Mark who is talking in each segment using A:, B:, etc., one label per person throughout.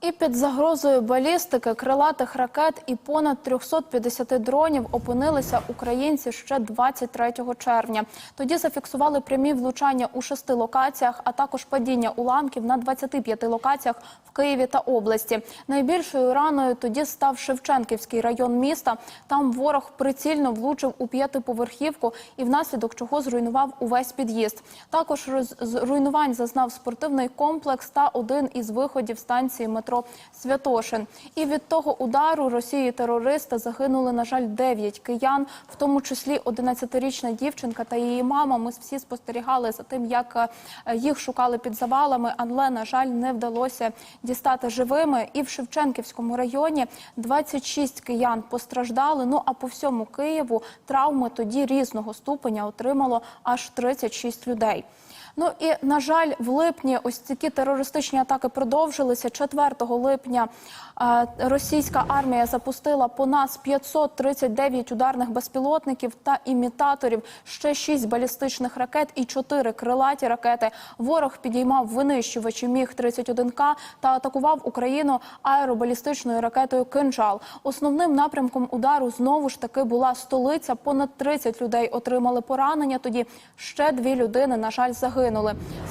A: І під загрозою балістики, крилатих ракет і понад 350 дронів опинилися українці ще 23 червня. Тоді зафіксували прямі влучання у шести локаціях, а також падіння уламків на 25 локаціях в Києві та області. Найбільшою раною тоді став Шевченківський район міста. Там ворог прицільно влучив у п'ятиповерхівку і внаслідок чого зруйнував увесь під'їзд. Також роз- з- руйнувань зазнав спортивний комплекс та один із виходів станції метро Святошин. І від того удару Росії терориста загинули, на жаль, 9 киян, в тому числі 11-річна дівчинка та її мама. Ми всі спостерігали за тим, як е, їх шукали під завалами, але на жаль, не вдалося дістати живими. І в Шевченківському районі 26 киян постраждали. Ну а по всьому Києву травми тоді різного ступеня отримало аж 36 людей. Ну і на жаль, в липні ось такі терористичні атаки продовжилися. 4 липня е, російська армія запустила по нас 539 ударних безпілотників та імітаторів, ще 6 балістичних ракет і 4 крилаті ракети. Ворог підіймав винищувачі міг 31 к та атакував Україну аеробалістичною ракетою Кинжал. Основним напрямком удару знову ж таки була столиця. Понад 30 людей отримали поранення. Тоді ще дві людини, на жаль, загинули.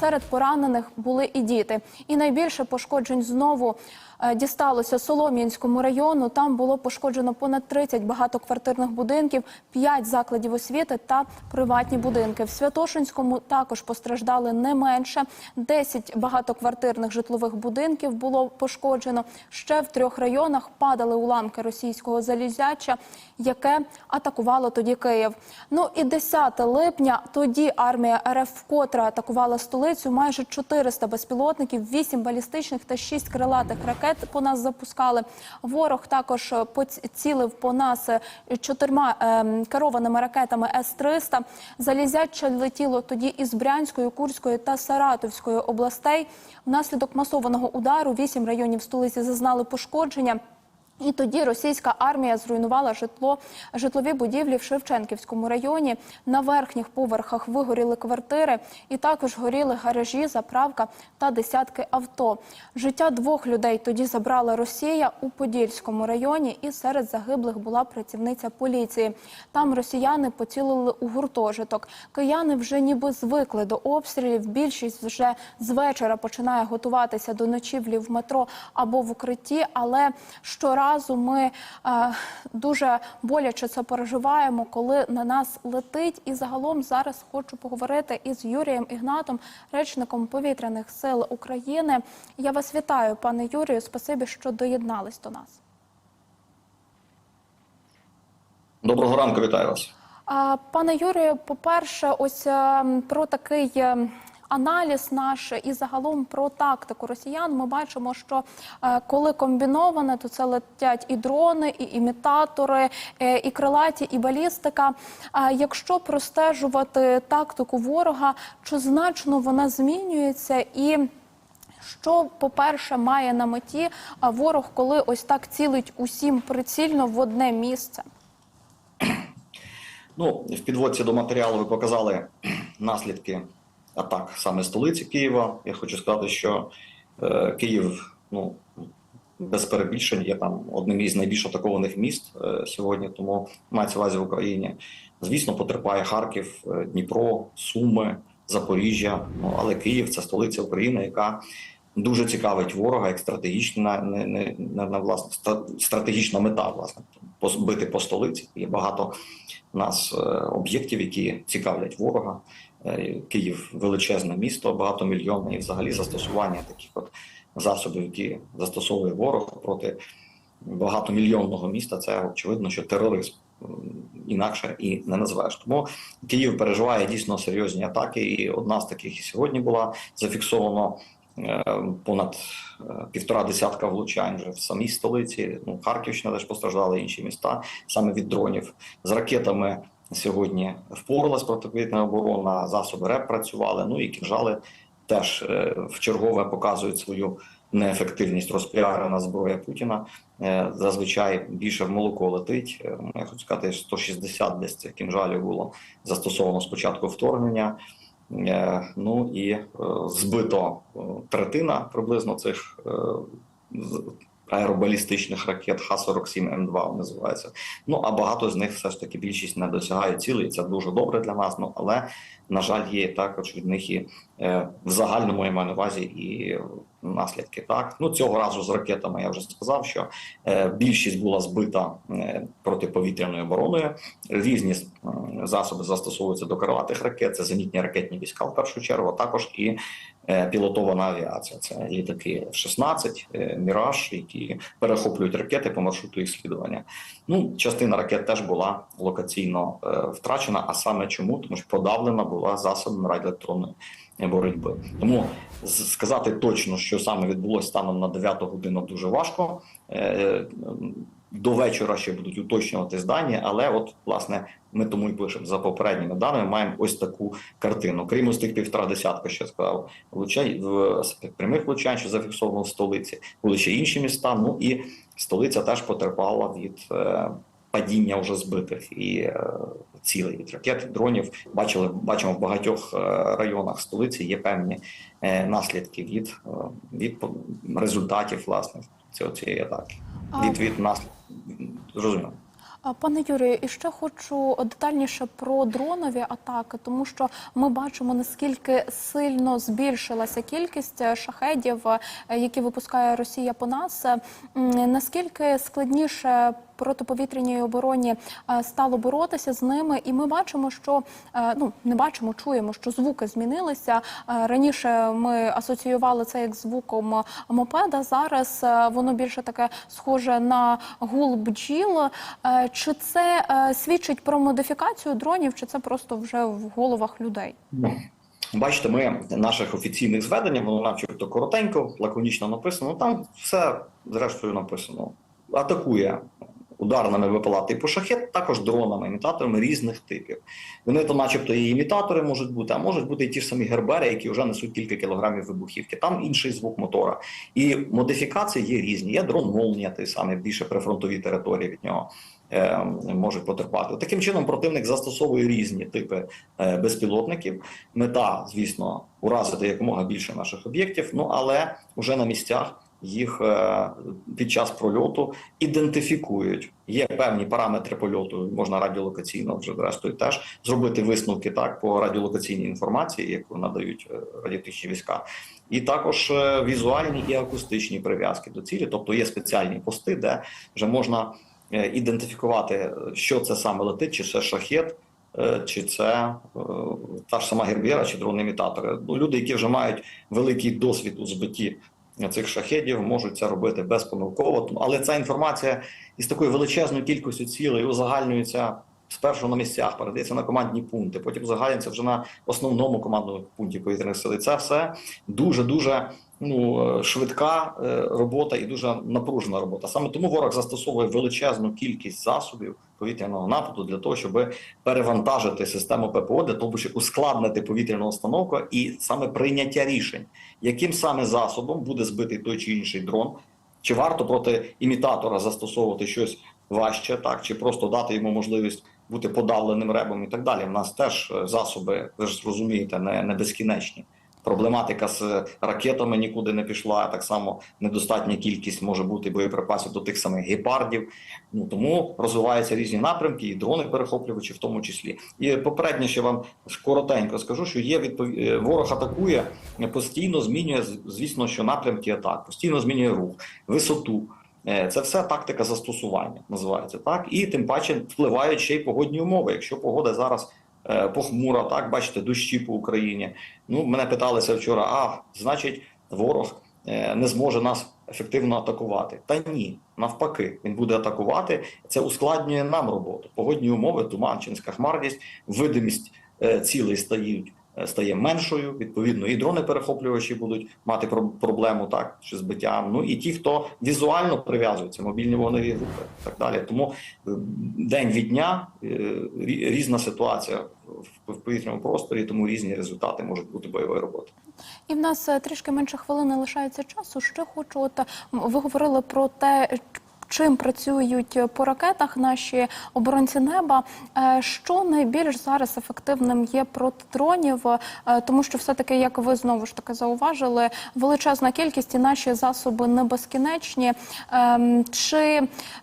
A: Серед поранених були і діти. І найбільше пошкоджень знову е, дісталося Солом'янському району. Там було пошкоджено понад 30 багатоквартирних будинків, 5 закладів освіти та приватні будинки. В Святошинському також постраждали не менше. 10 багатоквартирних житлових будинків було пошкоджено. Ще в трьох районах падали уламки російського залізяча, яке атакувало тоді Київ. Ну і 10 липня тоді армія РФ вкотре атакувала столицю. Майже 400 безпілотників, 8 балістичних та 6 крилатих ракет по нас запускали. Ворог також е, поцілив по нас е, чотирма е, керованими ракетами С-300. Залізяче летіло тоді із Брянської, Курської та Саратовської областей. Внаслідок масованого удару 8 районів столиці зазнали пошкодження. І тоді російська армія зруйнувала житло, житлові будівлі в Шевченківському районі. На верхніх поверхах вигоріли квартири, і також горіли гаражі, заправка та десятки авто. Життя двох людей тоді забрала Росія у Подільському районі, і серед загиблих була працівниця поліції. Там росіяни поцілили у гуртожиток. Кияни вже ніби звикли до обстрілів. Більшість вже з вечора починає готуватися до ночівлі в метро або в укритті, але щоразу ми е, дуже боляче це переживаємо, коли на нас летить. І загалом зараз хочу поговорити із Юрієм Ігнатом, речником повітряних сил України. Я вас вітаю, пане Юрію. Спасибі, що доєднались до нас.
B: Доброго ранку, вітаю вас.
A: Пане Юрію, по-перше, ось е, про такий е, аналіз наш і загалом про тактику росіян. Ми бачимо, що е, коли комбіноване, то це летять і дрони, і імітатори, е, і крилаті, і балістика. Якщо простежувати тактику ворога, чи значно вона змінюється і що, по-перше, має на меті ворог, коли ось так цілить усім прицільно в одне місце?
B: Ну, в підводці до матеріалу ви показали наслідки атак саме столиці Києва. Я хочу сказати, що е, Київ, ну без перебільшень, є там одним із найбільш атакованих міст е, сьогодні, тому мається увазі в Україні. Звісно, потерпає Харків, е, Дніпро, Суми, Запоріжжя. Ну але Київ це столиця України, яка дуже цікавить ворога як стратегічна не, не, не, не власне стратегічна мета, власне, пос- бити по столиці. Є багато нас е, об'єктів, які цікавлять ворога. Е, Київ величезне місто, багатомільйонне, і взагалі застосування таких от засобів, які застосовує ворог проти багатомільйонного міста. Це очевидно, що тероризм інакше і не назвеш. Тому Київ переживає дійсно серйозні атаки, і одна з таких і сьогодні була зафіксовано. е, Понад е, півтора десятка влучань вже в самій столиці. Ну Харківщина теж постраждали інші міста саме від дронів з ракетами. Сьогодні впоралась протиповітряна оборона, засоби РЕП працювали. Ну і кінжали теж е, в чергове показують свою неефективність. Розпіарена зброя Путіна е, зазвичай більше в молоко летить. Е, Я хочу сказати, 160 десь цих кінжалів було застосовано з початку вторгнення. Ну і збито третина приблизно цих аеробалістичних ракет Х-47М2 називається. Ну а багато з них все ж таки більшість не досягає цілей. Це дуже добре для нас. Ну але на жаль, є також від них і е, в загальному я маю на увазі і наслідки. Так ну цього разу з ракетами я вже сказав, що е, більшість була збита е, протиповітряною обороною. Різні е, засоби застосовуються до крилатих ракет. Це зенітні ракетні війська в першу чергу, а також і е, пілотована авіація. Це літаки F-16, е, Міраж, які перехоплюють ракети по маршруту їх слідування. Ну, частина ракет теж була локаційно е, втрачена. А саме чому? Тому що подавлена була засобами радіоелектронної боротьби. Тому сказати точно, що саме відбулося станом на 9 годину, дуже важко. Е, До вечора ще будуть уточнювати дані, але от власне ми тому і пишемо за попередніми даними. Маємо ось таку картину. Крім ось тих півтора десятка, що сказав, влучань в прямих влучань, що зафіксовано в столиці, були ще інші міста. Ну і столиця теж потерпала від е, падіння вже збитих і е, цілей від ракет, дронів. Бачили, бачимо в багатьох е, районах столиці є певні е, наслідки від, від результатів власне цього цієї атаки.
A: А-
B: Від від наслідків зрозуміло.
A: Пане Юрію, і ще хочу детальніше про дронові атаки, тому що ми бачимо наскільки сильно збільшилася кількість шахедів, які випускає Росія по нас. Наскільки складніше протиповітряній обороні е, стало боротися з ними, і ми бачимо, що е, ну не бачимо, чуємо, що звуки змінилися. Е, Раніше ми асоціювали це як звуком мопеда. Зараз воно більше таке схоже на гул бджіл. Чи це свідчить про модифікацію дронів, чи це просто вже в головах людей?
B: Ну, Бачите, ми наших офіційних зведень, воно начебто коротенько, лаконічно написано. Там все зрештою написано. Атакує ударними БПЛА типу шахет, також дронами, імітаторами різних типів. Вони то, начебто, і імітатори можуть бути, а можуть бути і ті ж самі гербери, які вже несуть кілька кілограмів вибухівки. Там інший звук мотора. І модифікації є різні. Є дрон молнія, той самий більше прифронтові території від нього е, можуть потерпати. Таким чином, противник застосовує різні типи е, безпілотників. Мета, звісно, уразити якомога більше наших об'єктів. Ну але вже на місцях їх е, під час прольоту ідентифікують. Є певні параметри польоту, можна радіолокаційно вже зрештою теж зробити висновки так по радіолокаційній інформації, яку надають е, радіотичні війська, і також е, візуальні і акустичні прив'язки до цілі, тобто є спеціальні пости, де вже можна ідентифікувати, що це саме летить, чи це шахет. Чи це та ж сама гербіра, чи дрон-імітатори. Ну, люди, які вже мають великий досвід у збитті цих шахедів, можуть це робити безпомилково. Але ця інформація із такою величезною кількістю цілей узагальнюється спершу на місцях, передається на командні пункти, потім узагальнюється вже на основному командному пункті повітряних сил. І Це все дуже дуже ну е, швидка е, робота і дуже напружена робота. Саме тому ворог застосовує величезну кількість засобів повітряного нападу для того, щоб перевантажити систему ППО, для того, щоб ускладнити повітряну установку і саме прийняття рішень, яким саме засобом буде збитий той чи інший дрон. Чи варто проти імітатора застосовувати щось важче, так чи просто дати йому можливість бути подавленим ребом і так далі? У нас теж е, засоби, ви ж розумієте, не, не безкінечні. Проблематика з ракетами нікуди не пішла. Так само недостатня кількість може бути боєприпасів до тих самих гепардів. Ну тому розвиваються різні напрямки, і дрони перехоплювачі в тому числі. І попередньо ще вам коротенько скажу, що є відпов... е, ворог атакує постійно змінює звісно, що напрямки атак, постійно змінює рух, висоту. Е, Це все тактика застосування називається так, і тим паче впливають ще й погодні умови. Якщо погода зараз е, похмура, так бачите, дощі по Україні. Ну мене питалися вчора: а значить, ворог е, не зможе нас ефективно атакувати. Та ні, навпаки, він буде атакувати. Це ускладнює нам роботу. Погодні умови, туманчинська хмарність, видимість е, цілей стають. Е, Стає меншою, відповідно, і дрони перехоплювачі будуть мати про- проблему так чи збиттям. Ну і ті, хто візуально прив'язуються, мобільні вогневі групи, так далі. Тому е, день від дня е, різна ситуація в- повітряному просторі, тому різні результати можуть бути бойової роботи.
A: І в нас трішки менше хвилини лишається часу. Ще хочу, от ви говорили про те, чим працюють по ракетах наші оборонці неба. Е, Що найбільш зараз ефективним є проти дронів, Е, тому що все-таки, як ви знову ж таки зауважили, величезна кількість і наші засоби не безкінечні. Ем, Чи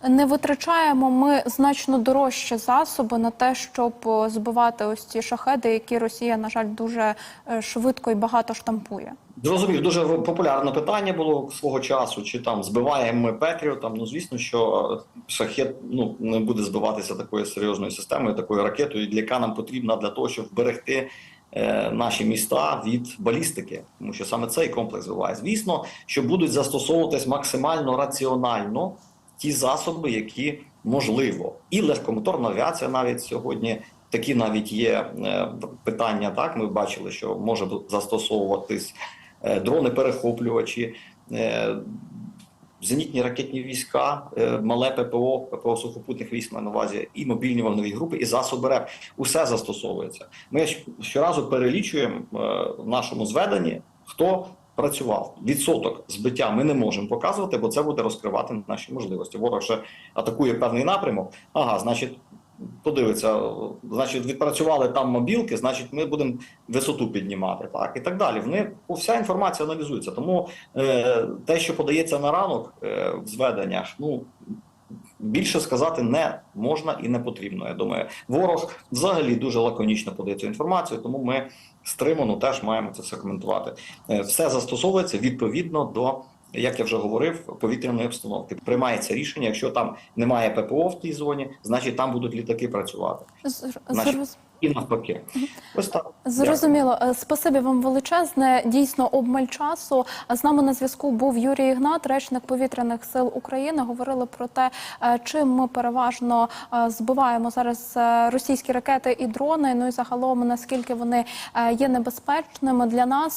A: не витрачаємо ми значно дорожчі засоби на те, щоб збивати ось ці шахеди, які Росія, на жаль, дуже е, швидко і багато штампує?
B: Зрозумів, дуже популярне питання було свого часу. Чи там збиваємо ми Петріо? Там ну звісно, що шахет ну не буде збиватися такою серйозною системою, такою ракетою, яка нам потрібна для того, щоб вберегти е, наші міста від балістики, тому що саме цей комплекс збиває. Звісно, що будуть застосовуватись максимально раціонально ті засоби, які можливо, і легкомоторна авіація навіть сьогодні. Такі навіть є е, питання. Так ми бачили, що може застосовуватись е, дрони-перехоплювачі, е, зенітні ракетні війська, е, мале ППО, ППО сухопутних військ маю на увазі, і мобільні вогневі групи, і засоби РЕП. Усе застосовується. Ми щоразу перелічуємо е, в нашому зведенні, хто працював. Відсоток збиття ми не можемо показувати, бо це буде розкривати наші можливості. Ворог ще атакує певний напрямок. Ага, значить. Подивиться, значить, відпрацювали там мобілки, значить, ми будемо висоту піднімати, так і так далі. Вони вся інформація аналізується. Тому е, те, що подається на ранок е, в зведеннях, ну більше сказати не можна і не потрібно. Я думаю, ворог взагалі дуже лаконічно подає цю інформацію, тому ми стримано теж маємо це все коментувати. Е, все застосовується відповідно до. Як я вже говорив, повітряної обстановки приймається рішення. Якщо там немає ППО в тій зоні, значить там будуть літаки працювати. Значить, І навпаки, ось так
A: Зрозуміло, Е, спасибі вам величезне. Дійсно, обмаль часу. З нами на зв'язку був Юрій Ігнат, речник повітряних сил України. Говорили про те, е, чим ми переважно е, збиваємо зараз російські ракети і дрони. Ну і загалом наскільки вони є небезпечними для нас.